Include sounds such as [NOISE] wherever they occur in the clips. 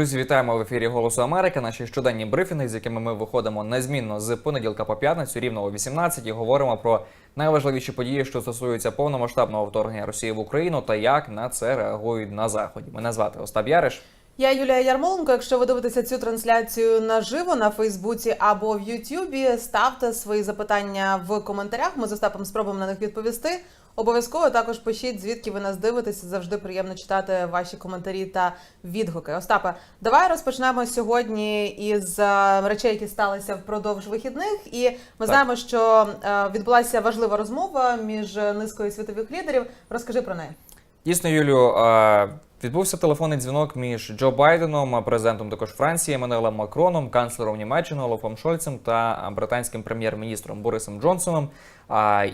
Друзі, вітаємо в ефірі Голосу Америки. Наші щоденні брифінги, з якими ми виходимо незмінно з понеділка по п'ятницю, рівно о 18 і говоримо про найважливіші події, що стосуються повномасштабного вторгнення Росії в Україну та як на це реагують на заході. Мене звати Остап Яриш. Я Юлія Ярмоленко. Якщо ви дивитеся цю трансляцію наживо на Фейсбуці або в Ютубі, ставте свої запитання в коментарях. Ми з Остапом спробуємо на них відповісти. Обов'язково також пишіть, звідки ви нас дивитеся. Завжди приємно читати ваші коментарі та відгуки. Остапе, давай розпочнемо сьогодні із е, речей, які сталися впродовж вихідних. І ми знаємо, що е, відбулася важлива розмова між низкою світових лідерів. Розкажи про неї. Дійсно, Юлю, е, відбувся телефонний дзвінок між Джо Байденом, президентом також Франції Еммануелем Макроном, канцлером Німеччини Олафом Шольцем та британським прем'єр-міністром Борисом Джонсоном.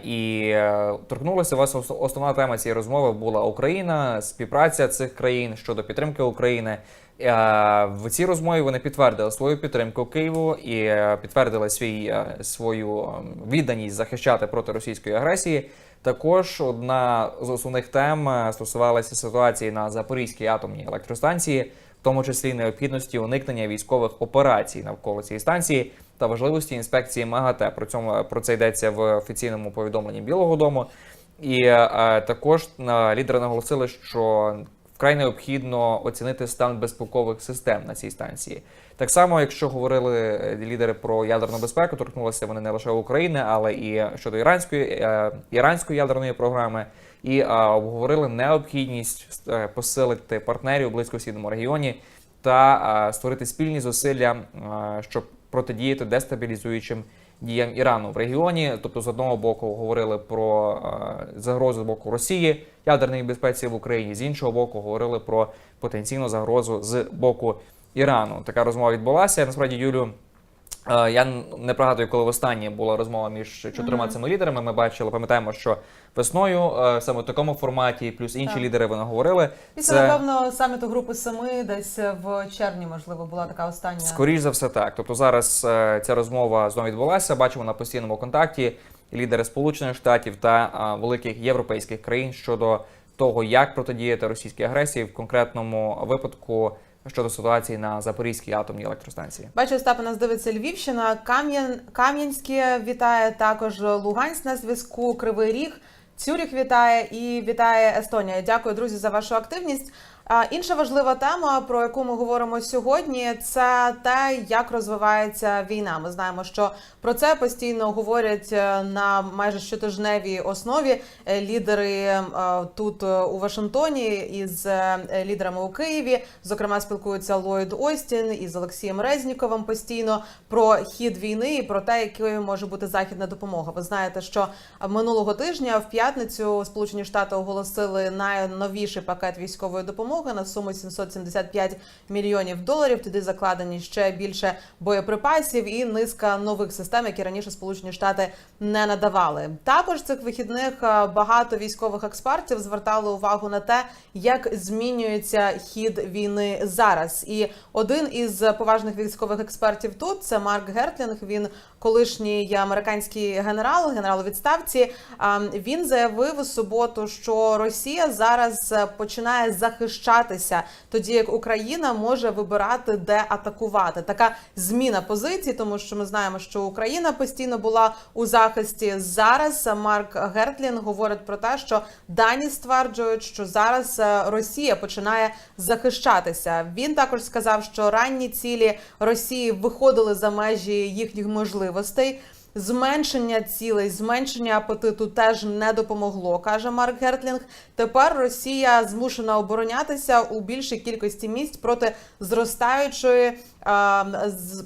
І е, торкнулася вас основна тема цієї розмови була Україна, співпраця цих країн щодо підтримки України. В цій розмові вони підтвердили свою підтримку Києву і е, підтвердили свій, е, свою е, відданість захищати проти російської агресії. Також одна з основних тем е, стосувалася ситуації на Запорізькій атомній електростанції, в тому числі необхідності уникнення військових операцій навколо цієї станції та важливості інспекції МАГАТЕ. Про цьому про це йдеться в офіційному повідомленні Білого Дому. І е, також е, лідери наголосили, що вкрай необхідно оцінити стан безпекових систем на цій станції. Так само, якщо говорили е, лідери про ядерну безпеку, торкнулися вони не лише України, але і щодо іранської е, іранської ядерної програми, і е, обговорили необхідність посилити партнерів у близькосхідному регіоні та створити спільні зусилля, щоб протидіяти дестабілізуючим діям Ірану в регіоні. Тобто, з одного боку, говорили про е, загрозу з боку Росії ядерної безпеці в Україні, з іншого боку, говорили про потенційну загрозу з боку Ірану. Така розмова відбулася. Насправді, Юлю. е, Я не пригадую, коли в останнє була розмова між чотирма цими лідерами. Ми бачили, пам'ятаємо, що весною е, саме в такому форматі, плюс інші Так. лідери вони говорили. Після напевно саміту групи семи, десь в червні, можливо, була така остання. Скоріш за все, так. Тобто зараз е, ця розмова знову відбулася. Бачимо на постійному контакті лідери Сполучених Штатів та е, великих європейських країн щодо того, як протидіяти російській агресії в конкретному випадку щодо ситуації на Запорізькій атомній електростанції. Бачу, Остапа нас дивиться Львівщина, Кам'ян, Кам'янське вітає також Луганськ на зв'язку, Кривий Ріг, Цюріх вітає і вітає Естонія. Дякую, друзі, за вашу активність. Інша важлива тема, про яку ми говоримо сьогодні, це те, як розвивається війна. Ми знаємо, що про це постійно говорять е, на майже щотижневій основі е, лідери е, тут у Вашингтоні із лідерами у Києві. Зокрема, спілкуються Ллойд Остін із Олексієм Резніковим постійно про хід війни і про те, якою може бути західна допомога. Ви знаєте, що минулого тижня в п'ятницю Сполучені Штати оголосили найновіший пакет військової допомоги на суму 775 мільйонів доларів. Туди закладені ще більше боєприпасів і низка нових систем, які раніше Сполучені Штати не надавали. Також цих вихідних е, багато військових експертів звертали увагу на те, як змінюється хід війни зараз. І один із поважних військових експертів тут це Марк Гертлінг. Він колишній американський генерал, генерал у відставці. А, Він заявив у суботу, що Росія зараз е, починає захищатися, тоді як Україна може вибирати, де атакувати. Така зміна позицій, тому що ми знаємо, що Україна постійно була у захисті. Зараз Марк Гертлін говорить про те, що дані стверджують, що зараз е, Росія починає захищатися. Він також сказав, що ранні цілі Росії виходили за межі їхніх можливостей. Зменшення цілей, зменшення апетиту теж не допомогло, каже Марк Гертлінг. Тепер Росія змушена оборонятися у більшій кількості місць проти зростаючої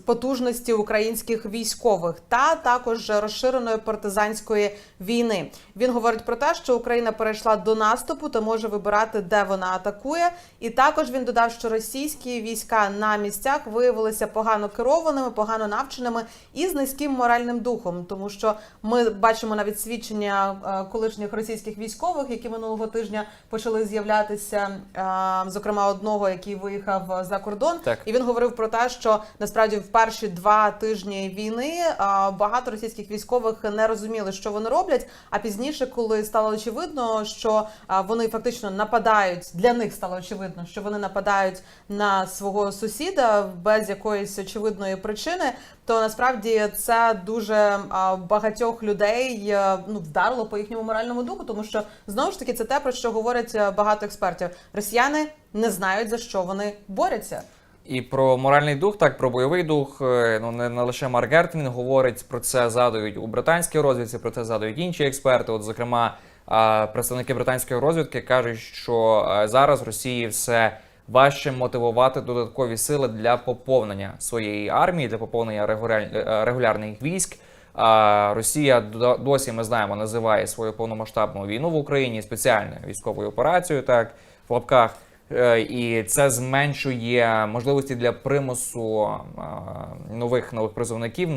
потужності українських військових та також розширеної партизанської війни. Він говорить про те, що Україна перейшла до наступу та може вибирати, де вона атакує. І також він додав, що російські війська на місцях виявилися погано керованими, погано навченими і з низьким моральним духом, тому що ми бачимо навіть свідчення е, колишніх російських військових, які минулого тижня почали з'являтися, е, зокрема одного, який виїхав за кордон, Так. і він говорив про те, що насправді в перші два тижні війни багато російських військових не розуміли, що вони роблять. А пізніше, коли стало очевидно, що вони фактично нападають, для них стало очевидно, що вони нападають на свого сусіда без якоїсь очевидної причини, то насправді це дуже багатьох людей е, ну вдарило по їхньому моральному духу, тому що знову ж таки це те про що говорять е, багато експертів. Росіяни не знають за що вони борються. І про моральний дух, так про бойовий дух. е, Ну не, не лише Марк Гертвін говорить про це, згадують у британській розвідці, про це згадують інші експерти. От, зокрема, представники британської розвідки кажуть, що зараз Росії все важче мотивувати додаткові сили для поповнення своєї армії, для поповнення е, регулярних військ. А Росія досі ми знаємо називає свою повномасштабну війну в Україні спеціальною військовою операцією, так в лапках. Е, І це зменшує можливості для примусу нових нових призовників,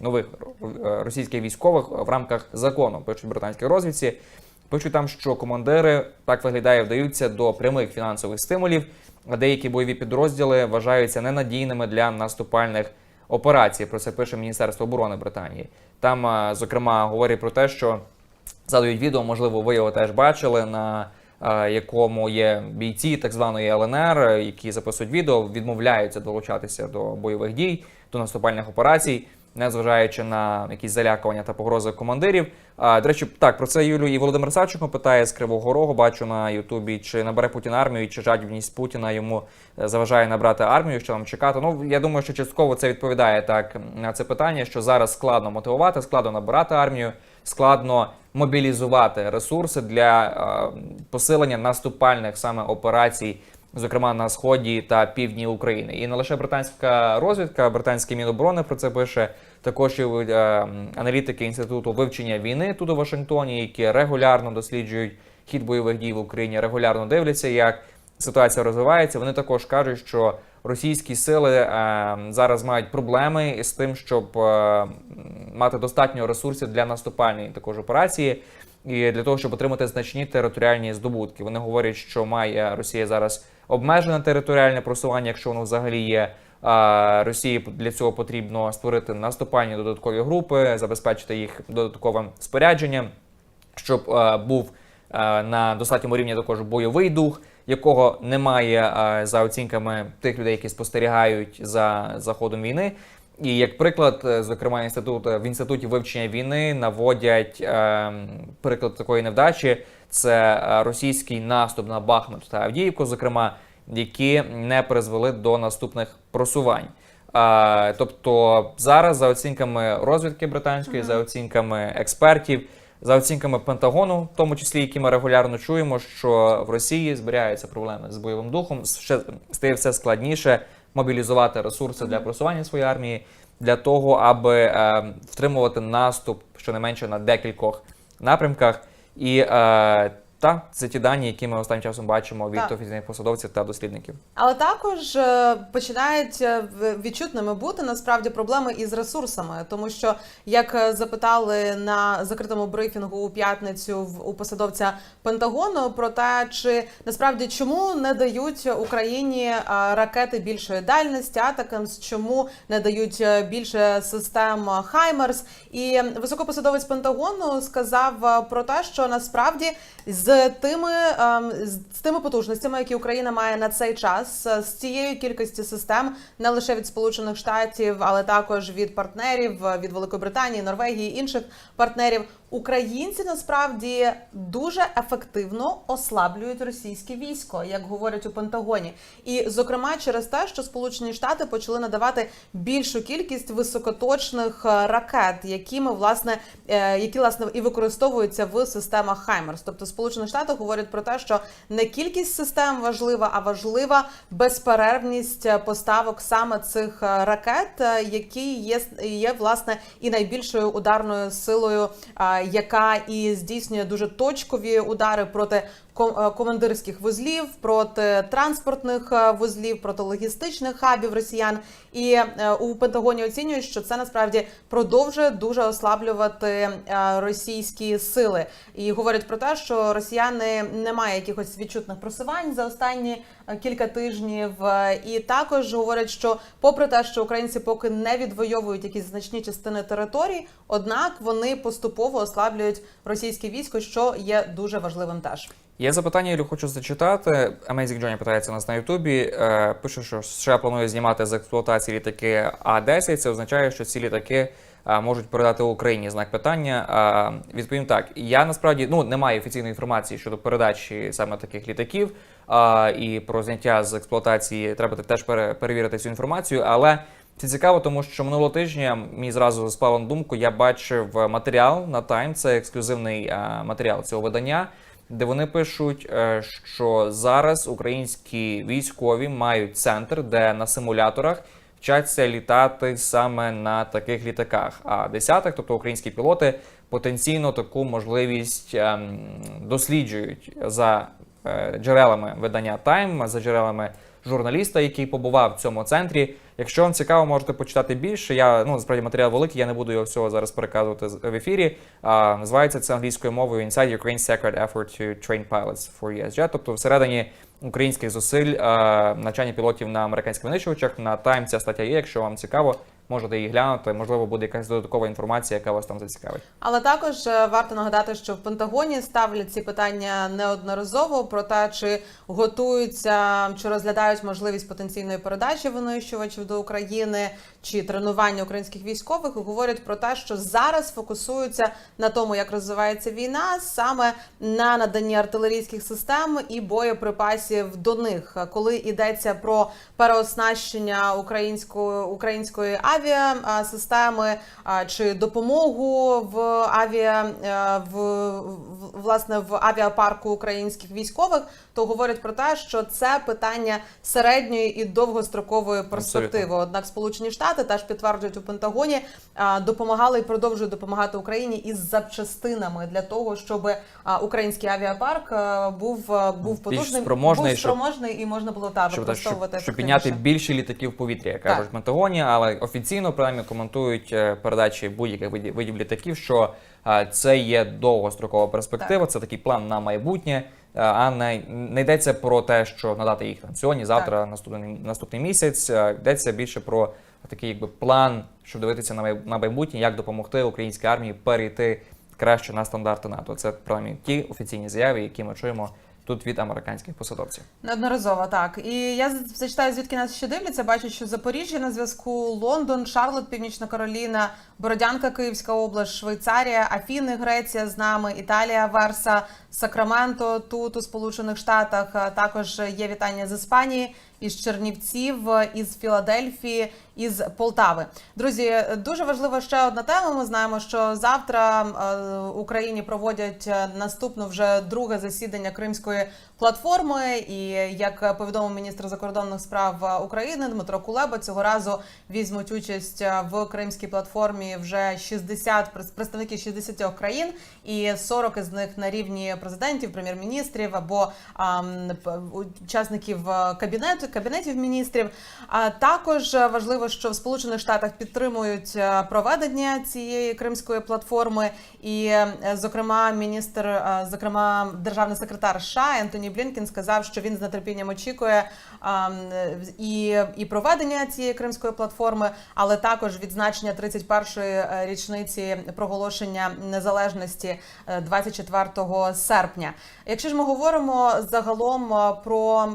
нових е, російських військових в рамках закону. Пишуть в британській розвідці. Пишуть там, що командири так виглядає, вдаються до прямих фінансових стимулів. А деякі бойові підрозділи вважаються ненадійними для наступальних операцій. Про це пише Міністерство оборони Британії. Там, е, зокрема, говорять про те, що згадують відео, можливо, ви його теж бачили, на е, якому є бійці так званої ЛНР, які записують відео, відмовляються долучатися до бойових дій, до наступальних операцій, незважаючи на якісь залякування та погрози командирів. А, до речі, так про це Юлю і Володимир Савченко питає з Кривого Рогу. Бачу на Ютубі, чи набере Путін армію, чи жадібність Путіна йому е, заважає набрати армію, що нам чекати. Ну я думаю, що частково це відповідає так на це питання, що зараз складно мотивувати, складно набирати армію, складно мобілізувати ресурси для е, посилення наступальних саме операцій, зокрема на сході та півдні України. І не лише британська розвідка, британський міноборони про це пише. Також і е, аналітики інституту вивчення війни тут у Вашингтоні, які регулярно досліджують хід бойових дій в Україні, регулярно дивляться, як ситуація розвивається. Вони також кажуть, що російські сили е, зараз мають проблеми із тим, щоб е, мати достатньо ресурсів для наступальної також операції. І для того, щоб отримати значні територіальні здобутки, вони говорять, що має Росія зараз обмежене територіальне просування, якщо воно взагалі є. Росії для цього потрібно створити наступальні додаткові групи, забезпечити їх додатковим спорядженням, щоб був на достатньому рівні також бойовий дух, якого немає за оцінками тих людей, які спостерігають за, за ходом війни. І як приклад, е, зокрема, інститут в інституті вивчення війни наводять е, приклад такої невдачі: це е, російський наступ на Бахмут та Авдіївку, зокрема, які не призвели до наступних просувань. А, тобто зараз, за оцінками розвідки британської, за оцінками експертів, за оцінками Пентагону, в тому числі, які ми регулярно чуємо, що в Росії зберігаються проблеми з бойовим духом, ще стає все складніше мобілізувати ресурси для просування своєї армії для того, аби е, втримувати наступ щонайменше на декількох напрямках. І е, та це ті дані, які ми останнім часом бачимо від Так. офіційних посадовців та дослідників. Але також е, починають е, відчутними бути насправді проблеми із ресурсами, тому що як е, запитали на закритому брифінгу у п'ятницю у посадовця Пентагону про те, чи насправді чому не дають Україні ракети більшої дальності Атакамс, чому не дають більше систем Хаймерс, і високопосадовець Пентагону сказав про те, що насправді з тими ем, з тими потужностями, які Україна має на цей час, е, з цією кількістю систем, не лише від Сполучених Штатів, але також від партнерів е, від Великої Британії, Норвегії інших партнерів. Українці насправді дуже ефективно ослаблюють російське військо, як говорять у Пентагоні, і зокрема через те, що Сполучені Штати почали надавати більшу кількість високоточних е, ракет, якими власне які власне і використовуються в системах Хаймерс. Тобто Сполучені Штати говорять про те, що не кількість систем важлива, а важлива безперервність е, поставок саме цих е, ракет, е, які є є власне і найбільшою ударною силою, яка і здійснює дуже точкові удари проти командирських вузлів, проти транспортних е, вузлів, проти логістичних хабів росіян. І е, у Пентагоні оцінюють, що це насправді продовжує дуже ослаблювати е, російські сили. І говорять про те, що росіяни не мають якихось відчутних просувань за останні е, кілька тижнів. Е, І також говорять, що попри те, що українці поки не відвоюють якісь значні частини територій, однак вони поступово ослаблюють російське військо, що є дуже важливим теж. Є запитання, Ілю, хочу зачитати. Amazing Johnny питається нас на Ютубі. Е, пише, що США планує знімати з експлуатації літаки А-10. Це означає, що ці літаки е, можуть передати Україні знак питання. Е, відповім так. Я насправді ну немає офіційної інформації щодо передачі саме таких літаків. і про зняття з експлуатації треба теж пере- перевірити цю інформацію. Але це цікаво, тому що минулого тижня мені зразу спало на думку. Я бачив матеріал на Time, це ексклюзивний матеріал цього видання де вони пишуть, е, що зараз українські військові мають центр, де на симуляторах вчаться літати саме на таких літаках. А десяток, тобто українські пілоти, потенційно таку можливість ем, досліджують за е, джерелами видання Time, за джерелами журналіста, який побував в цьому центрі. Якщо вам цікаво, можете почитати більше. Я ну насправді матеріал великий, я не буду його всього зараз переказувати в ефірі. А, називається це англійською мовою Inside Ukraine's Secret Effort to Train Pilots for ESJ, тобто всередині українських зусиль а, навчання пілотів на американських винищувачах. На Time ця стаття є. Якщо вам цікаво, можете її глянути. Можливо, буде якась додаткова інформація, яка вас там зацікавить. Але також е, варто нагадати, що в Пентагоні ставлять ці питання неодноразово про те, чи готуються чи розглядають можливість потенційної передачі винищувачів до України чи тренування українських військових. І говорять про те, що зараз фокусуються на тому, як розвивається війна, саме на наданні артилерійських систем і боєприпасів до них, коли йдеться про переоснащення української української авіасистеми чи допомогу в авіа е, в, власне в авіапарку українських військових, то говорять про те, що це питання середньої і довгострокової перспективи. Однак Сполучені Штати теж підтверджують у Пентагоні, допомагали і продовжують допомагати Україні із запчастинами для того, щоб український авіапарк е, був е, був потужним, спроможний, був щоб- спроможний і можна було та щоб, щоб, використовувати щоб підняти більше літаків повітря, як кажуть Пентагоні, але офіційно принаймні коментують е, передачі будь-яких видів, літаків, що е, це є довгострокова перспектива, це такий план на майбутнє. е, А не, не йдеться про те, що надати їх там сьогодні, завтра, наступний наступний місяць. Йдеться більше про такий якби план, щоб дивитися на на майбутнє, як допомогти українській армії перейти краще на стандарти НАТО. Це принаймні ті офіційні заяви, які ми чуємо тут від американських посадовців. Неодноразово так. І я зачитаю, звідки нас ще дивляться. Бачу, що Запоріжжя на зв'язку, Лондон, Шарлот, Північна Кароліна, Бородянка, Київська область, Швейцарія, Афіни, Греція з нами, Італія, Верса, Сакраменто тут у Сполучених Штатах. Також є вітання з Іспанії, із Чернівців, із Філадельфії, із Полтави. Друзі, дуже важлива ще одна тема. Ми знаємо, що завтра е, Україні проводять е, наступну вже друге засідання Кримської платформи. І як повідомив міністр закордонних справ е, України Дмитро Кулеба, цього разу візьмуть участь в Кримській платформі вже 60 пред- представники 60 країн, і 40 із них на рівні президентів, прем'єр-міністрів або п- учасників кабінету кабінетів міністрів. А також важливо, що в Сполучених Штатах підтримують е, проведення цієї кримської платформи, і е, зокрема, міністр, е, зокрема, державний секретар США Ентоні Блінкен сказав, що він з нетерпінням очікує і, і проведення цієї кримської платформи, але також відзначення 31-ї е, річниці проголошення незалежності е, 24 серпня. Якщо ж ми говоримо загалом про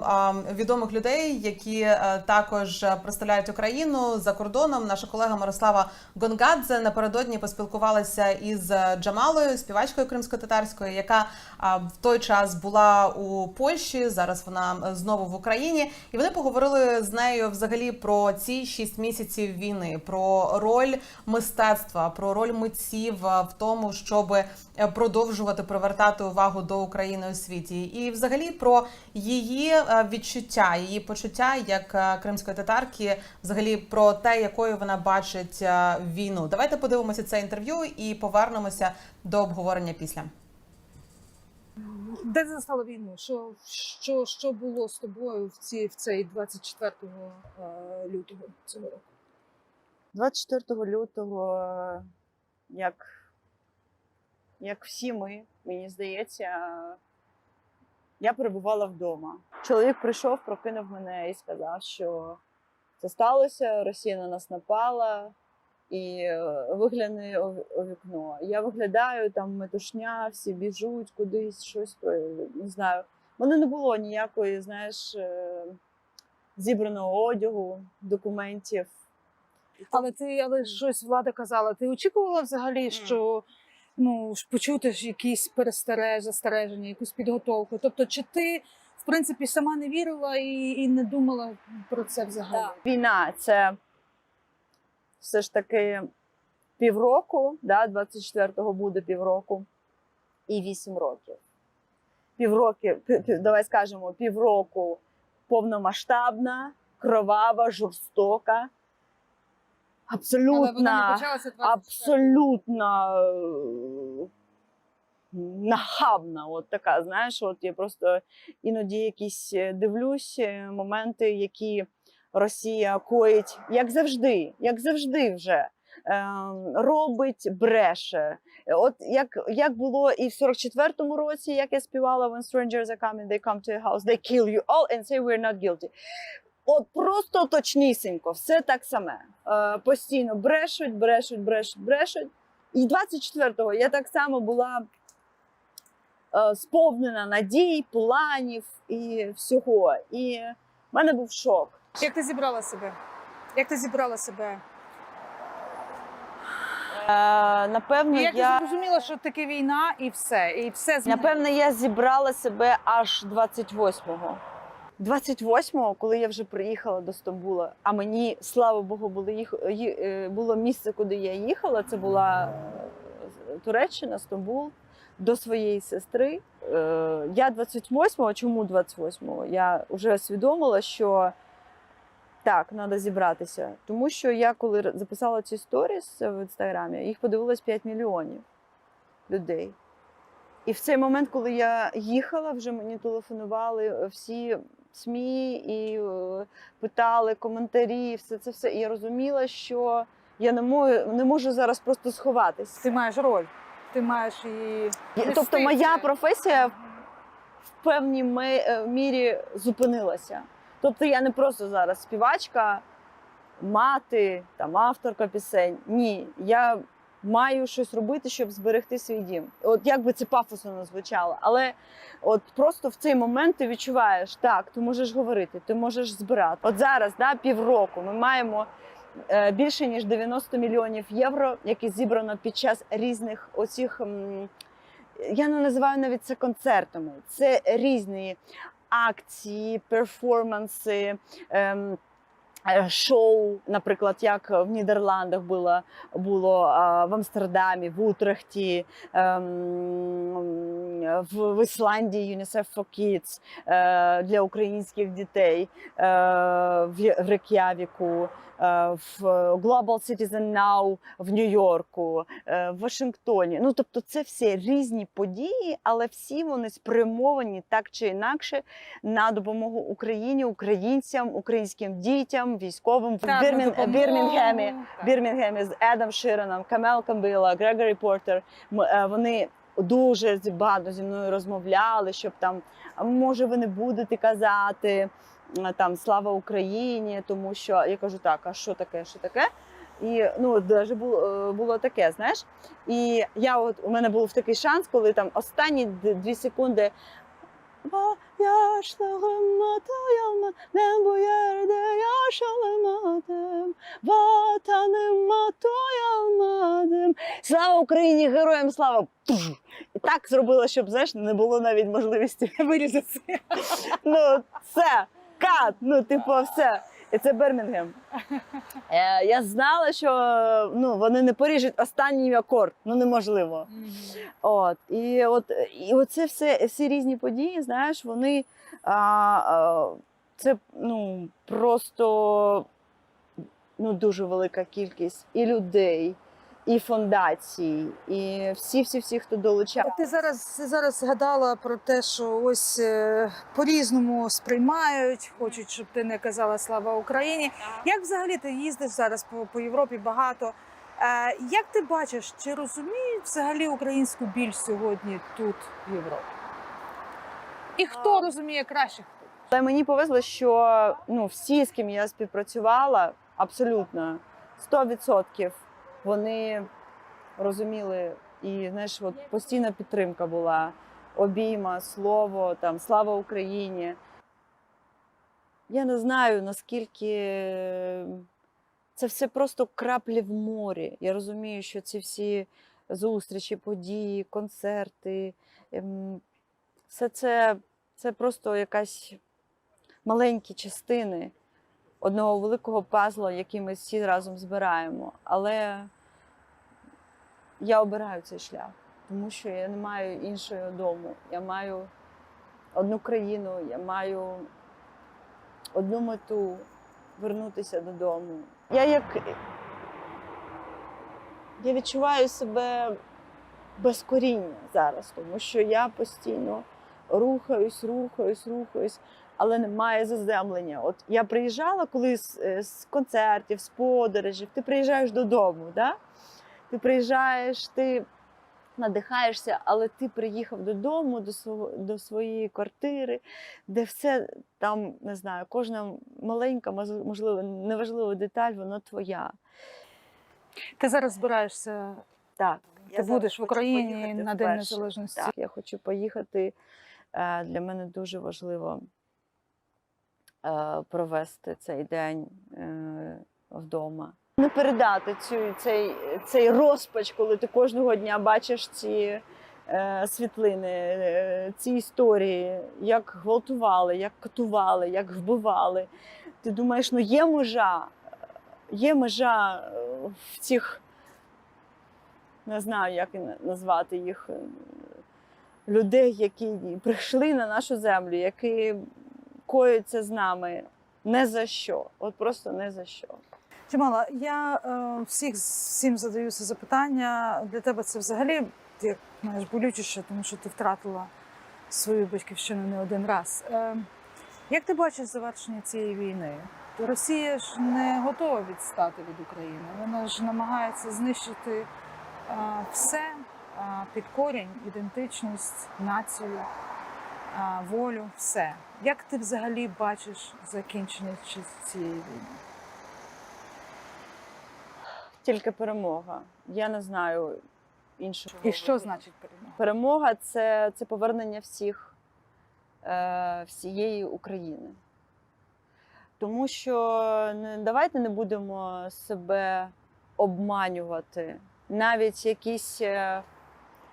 відомих людей, які також представляють Україну за кордоном, наша колега Мирослава Гонгадзе напередодні поспілкувалася із е, Джамалою, співачкою кримсько-татарською, яка в той час була у Польщі. Зараз вона знову в Україні, і вони поговорили з нею взагалі про ці шість місяців війни, про роль мистецтва, про роль митців е, в тому, щоб е, продовжувати привертати увагу до України у світі, і взагалі про її відчуття, її почуття як кримської татарки, взагалі про те, якою вона бачить е, війну. Давайте подивимося це інтерв'ю і повернемося до обговорення після. Де ти застала війну? Що, що, що було з тобою в, ці, в цей 24 е, лютого цього року? 24 лютого, е, як, як всі ми, мені здається, я перебувала вдома. Чоловік прийшов, прокинув мене і сказав, що це сталося, Росія на нас напала, і е, вигляни у, вікно. Я виглядаю, там метушня, всі біжуть кудись, щось не знаю. У мене не було ніякої, знаєш, е, зібраного одягу, документів. Але ти, але щось влада казала. Ти очікувала взагалі, що ну почути якісь перестереж, застереження, якусь підготовку? Тобто, чи ти в принципі сама не вірила і, і не думала про це взагалі? Війна це все ж таки півроку, да, 24-го буде півроку і 8 років. Півроки, пі- пі- давай скажемо, півроку повномасштабна, кровава, жорстока, Але вона не абсолютно, абсолютно нахабна. От така, знаєш, от я просто іноді якісь е, дивлюсь е, моменти, які Росія коїть, як завжди, як завжди вже. ем, Робить, бреше. От як, як було і в 44-му році, як я співала When strangers are coming, they come to your house, they kill you all and say we're not guilty. От просто точнісінько, все так саме. Е, постійно брешуть, брешуть, брешуть, брешуть. І 24-го я так само була сповнена надій, планів і всього. І в мене був шок. Як ти зібрала себе? Як ти зібрала себе? Е, напевно, як я, ти зрозуміла, що таке війна, і все, і все змінилося? напевно, я зібрала себе аж 28-го. 28-го, коли я вже приїхала до Стамбула, а мені, слава Богу, було, їх, е, було місце, куди я їхала. Це була е, Туреччина, Стамбул, до своєї сестри. Е, Я 28-го, чому 28-го? Я вже усвідомила, що так, треба зібратися. Тому що я, коли записала ці сторіс в інстаграмі, їх подивилось 5 мільйонів людей. І в цей момент, коли я їхала, вже мені телефонували е, всі СМІ і е, питали коментарі, все це все. І я розуміла, що я не можу, не можу зараз просто сховатись. Ти маєш роль. Ти маєш її. Я- нести Тобто моя професія в певній е, мірі зупинилася. Тобто я не просто зараз співачка, мати, там, авторка пісень. Ні, я маю щось робити, щоб зберегти свій дім. От як би це пафосно не звучало, але от просто в цей момент ти відчуваєш, так, ти можеш говорити, ти можеш збирати. От зараз, да, півроку, ми маємо більше ніж 90 мільйонів євро, які зібрано під час різних оцих. Я не називаю навіть це концертами. Це різні акції, перформанси. Ем, е, Шоу, наприклад, як в Нідерландах було, було в Амстердамі, в Утрехті, ем, в, Ісландії for Kids е, для українських дітей, е, в Ре- в Рек'явіку, е, в Global Citizen Now в Нью-Йорку, е, в Вашингтоні. Ну тобто, це все різні події, але всі вони спрямовані так чи інакше на допомогу Україні, українцям, українським дітям, військовим в Бірмін. Бірмінгемі. Бірмінгемі з Едом Широном, Камел Камбила, Грегорі Портер. Е, Вони дуже багато зі мною розмовляли, щоб там, може, ви не будете казати е, там слава Україні, тому що я кажу, так, а що таке, що таке? І ну, даже було, е, було таке, знаєш. І я от у мене був такий шанс, коли там останні дві секунди. "Ba yaşlığım atayalma, ben bu doyalmadım. Слава Україні, героям слава! І так зробила, щоб знаєш, не було навіть можливості [LAUGHS] Вирізати. ну, це кат, ну, типу, все. І це Бермінгем. Е, я знала, що ну, вони не поріжуть останній акорд, ну неможливо. От, і, от, і оце все, всі різні події, знаєш, вони а, а, це ну, просто ну, дуже велика кількість і людей, і фундації, і всі, всі, всі, хто долучав. Ти зараз ти зараз згадала про те, що ось е, по-різному сприймають, хочуть, щоб ти не казала слава Україні. Як взагалі ти їздиш зараз по, по Європі багато? Е, як ти бачиш, чи розуміють взагалі українську біль сьогодні тут, в Європі? І хто А. розуміє краще? Але мені повезло, що ну, всі, з ким я співпрацювала, абсолютно 100% вони розуміли, і знаєш, от постійна підтримка була. Обійма, слово, там слава Україні. Я не знаю, наскільки це все просто краплі в морі. Я розумію, що ці всі зустрічі, події, концерти, ем, все це, це просто якась маленькі частини одного великого пазла, який ми всі разом збираємо. Але я обираю цей шлях, тому що я не маю іншого дому. Я маю одну країну, я маю одну мету вернутися додому. Я як я відчуваю себе без коріння зараз, тому що я постійно рухаюсь, рухаюсь, рухаюсь але немає заземлення. От я приїжджала колись е, з концертів, з подорожів, ти приїжджаєш додому, да? ти приїжджаєш, ти надихаєшся, але ти приїхав додому, до свого до своєї квартири, де все там, не знаю, кожна маленька, можливо, неважлива деталь, вона твоя. Ти зараз збираєшся, Так, ти будеш в Україні на День Незалежності. Так, я хочу поїхати. Е, Для мене дуже важливо провести цей день е, вдома. Не передати цю, цей, цей розпач, коли ти кожного дня бачиш ці е, світлини, е, ці історії, як гвалтували, як катували, як вбивали. Ти думаєш, ну є межа, є межа е, в цих не знаю, як назвати їх е, людей, які прийшли на нашу землю, які коються з нами не за що. От просто не за що. Джамала, я е, всіх всім задаю це запитання. Для тебе це взагалі як знаєш, болючіше, тому що ти втратила свою батьківщину не один раз. Е, як ти бачиш завершення цієї війни? Росія ж не готова відстати від України. Вона ж намагається знищити е, все е, під корінь, ідентичність, націю, волю, все. Як ти взагалі бачиш закінчення цієї війни? Тільки перемога. Я не знаю іншого. І що значить перемога? Перемога це, це повернення всіх, е, всієї України. Тому що давайте не будемо себе обманювати. Навіть якийсь е,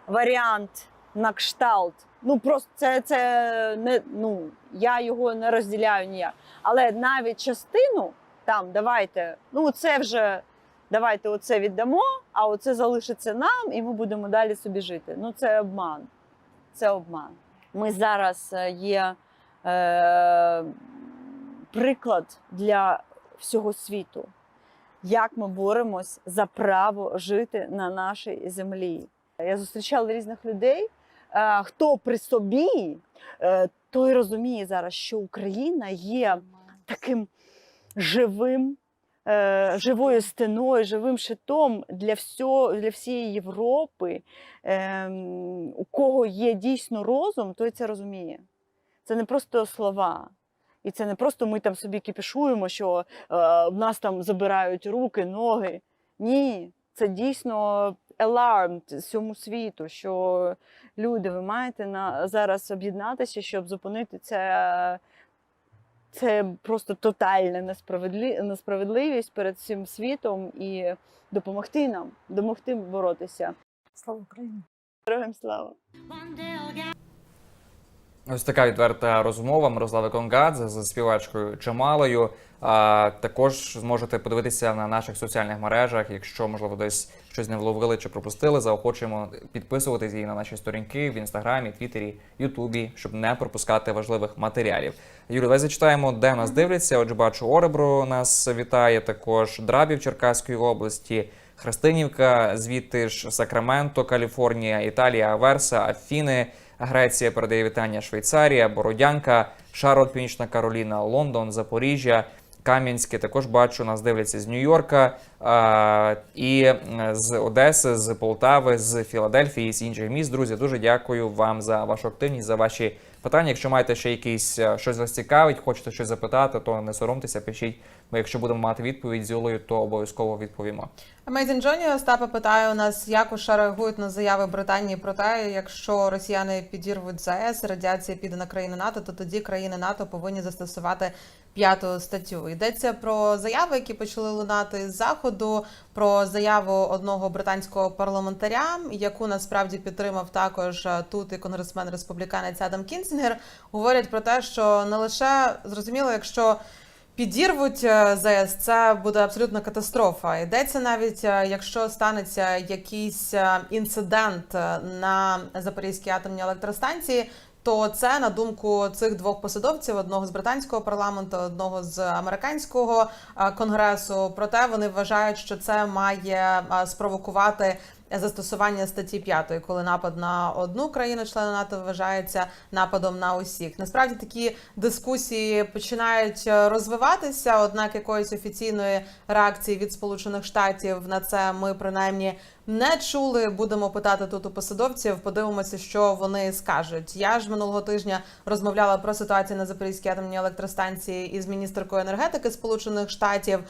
варіант на кшталт. Ну просто це, це не ну я його не розділяю ніяк. Але навіть частину там давайте, ну це вже давайте оце віддамо, а оце залишиться нам, і ми будемо далі собі жити. Ну це обман. Це обман. Ми зараз е, є е, приклад для всього світу, як ми боремось за право жити на нашій землі. Я зустрічала різних людей. Е, Хто при собі, е, той розуміє зараз, що Україна є таким живим, е, живою стіною, живим щитом для, всього, для всієї Європи. Ем, у кого є дійсно розум, той це розуміє. Це не просто слова. І це не просто ми там собі кипішуємо, що в нас там забирають руки, ноги. Ні, це дійсно аларм всьому світу, що люди, ви маєте на, зараз об'єднатися, щоб зупинити це це просто тотальна несправедлі... несправедливість перед цим світом і допомогти нам, допомогти боротися. Слава Україні! Героям слава! Ось така відверта розмова Мирослави Конгадзе з співачкою Чамалою. А, також зможете подивитися на наших соціальних мережах, якщо можливо десь щось не вловили чи пропустили. Заохочуємо підписуватись її на наші сторінки в інстаграмі, твіттері, ютубі, щоб не пропускати важливих матеріалів. Юрій, давай зачитаємо, де нас дивляться. Отже, бачу Оребро нас вітає також Драбів Черкаської області. Христинівка, звідти ж Сакраменто, Каліфорнія, Італія, Аверса, Афіни, Греція передає вітання Швейцарія, Бородянка, Шарлот, Північна Кароліна, Лондон, Запоріжжя. Кам'янське також бачу, нас дивляться з Нью-Йорка і е, з Одеси, з Полтави, з Філадельфії, з інших міст. Друзі, дуже дякую вам за вашу активність, за ваші питання. Якщо маєте ще якісь е, щось вас цікавить, хочете щось запитати, то не соромтеся, пишіть. Бо якщо будемо мати відповідь з Юлею, то обов'язково відповімо. Amazing Johnny Остапа питає у нас, як уша реагують на заяви Британії про те, якщо росіяни підірвуть ЗАЕС, радіація піде на країни НАТО, то тоді країни НАТО повинні застосувати п'яту статтю. Йдеться про заяви, які почали лунати з заходу, про заяву одного британського парламентаря, яку насправді підтримав також е, тут і конгресмен республіканець Адам Кінсінгер. Говорять про те, що не лише зрозуміло, якщо Підірвуть е, ЗАЕС, це буде абсолютна катастрофа. Йдеться навіть, е, якщо станеться якийсь е, інцидент на Запорізькій атомній електростанції. То це на думку цих двох посадовців: одного з британського парламенту, одного з американського конгресу. Проте вони вважають, що це має спровокувати застосування статті 5, коли напад на одну країну члена НАТО вважається нападом на усіх. Насправді такі дискусії починають е, розвиватися однак якоїсь офіційної реакції від Сполучених Штатів на це ми принаймні не чули. Будемо питати тут у посадовців. Подивимося, що вони скажуть. Я ж минулого тижня розмовляла про ситуацію на Запорізькій атомній електростанції із міністеркою енергетики Сполучених Штатів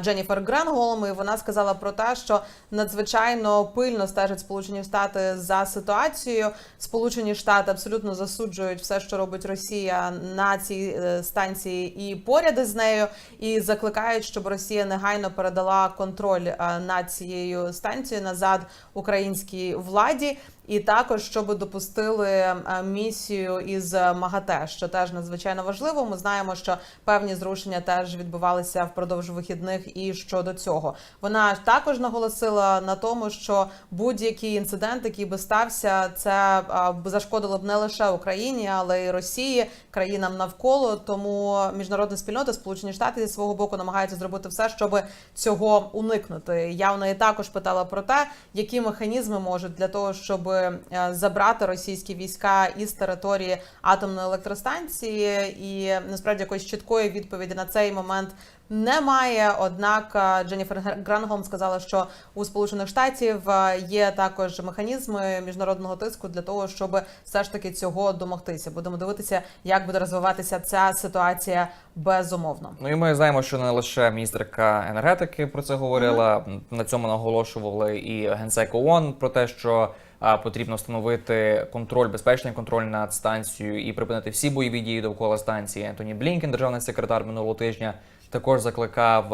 Дженніфер Гренголом. І вона сказала про те, що надзвичайно пильно стежать Сполучені Штати за ситуацією. Сполучені Штати абсолютно засуджують все, що робить Росія на цій е, станції і поряд із нею, і закликають, щоб Росія негайно передала контроль е, над цією станцією назад українській владі. І також щоб допустили е, місію із МАГАТЕ, що теж надзвичайно важливо. Ми знаємо, що певні зрушення теж відбувалися впродовж вихідних і щодо цього. Вона також наголосила на тому, що будь-який інцидент, який би стався, це зашкодило б не лише Україні, але й Росії, країнам навколо. Тому міжнародна спільнота, Сполучені Штати зі свого боку намагаються зробити все, щоб цього уникнути. Я в неї також питала про те, які механізми можуть для того, щоб е, забрати російські війська із території атомної електростанції, і насправді якоїсь чіткої відповіді на цей момент. Немає, однак е, Дженніфер Гранголм сказала, що у Сполучених Штатів е, є також механізми міжнародного тиску для того, щоб все ж таки цього домогтися. Будемо дивитися, як буде розвиватися ця ситуація безумовно. Ну і ми знаємо, що не лише міністерка енергетики про це говорила. На цьому наголошували і генсек ООН про те, що потрібно встановити контроль, безпечний контроль над станцією і припинити всі бойові дії довкола станції. Антоні Блінкен, державний секретар минулого тижня, також закликав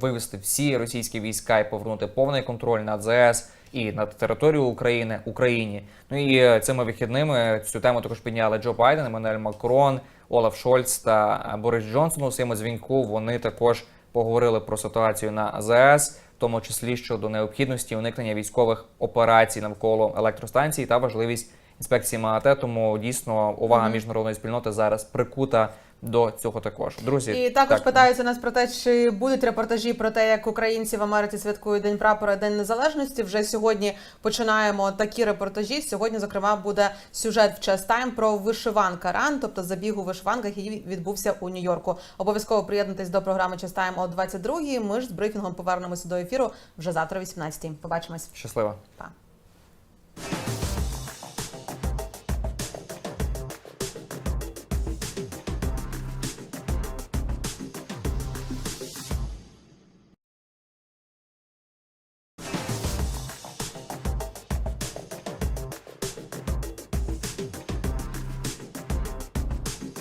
вивести всі російські війська і повернути повний контроль над ЗС і над територією України Україні. Ну і е, цими вихідними цю тему також підняли Джо Байден, Еммануель Макрон, Олаф Шольц та Борис Джонсон у своєму дзвінку. Вони також поговорили про ситуацію на АЗС, в тому числі щодо необхідності уникнення військових операцій навколо електростанцій та важливість інспекції МАГАТЕ. Тому дійсно увага міжнародної спільноти зараз прикута до цього також. Друзі, І також так, питаються нас про те, чи будуть репортажі про те, як українці в Америці святкують День прапора, День Незалежності. Вже сьогодні починаємо такі репортажі. Сьогодні, зокрема, буде сюжет в час тайм про вишиванка ран, тобто забіг у вишиванках, який відбувся у Нью-Йорку. Обов'язково приєднуйтесь до програми час тайм о 22-й. Ми ж з брифінгом повернемося до ефіру вже завтра, о 18-й. Побачимось. щасливо. Па.